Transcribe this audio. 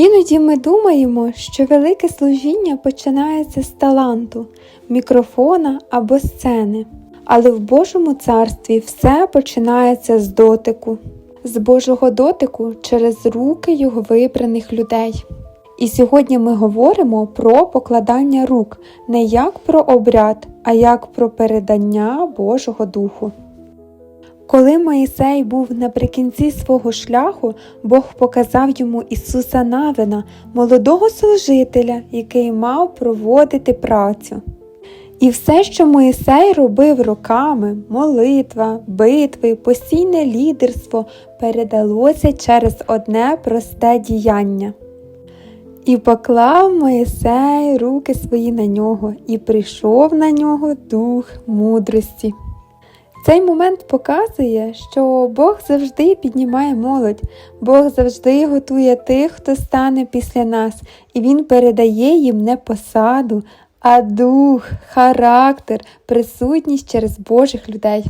Іноді ми думаємо, що велике служіння починається з таланту, мікрофона або сцени. Але в Божому царстві все починається з дотику, з Божого дотику через руки його вибраних людей. І сьогодні ми говоримо про покладання рук не як про обряд, а як про передання Божого Духу. Коли Моїсей був наприкінці свого шляху, Бог показав йому Ісуса Навина, молодого служителя, який мав проводити працю. І все, що Моїсей робив роками молитва, битви, постійне лідерство передалося через одне просте діяння. І поклав Моїсей руки свої на нього, і прийшов на нього дух мудрості. Цей момент показує, що Бог завжди піднімає молодь, Бог завжди готує тих, хто стане після нас, і Він передає їм не посаду, а дух, характер, присутність через Божих людей.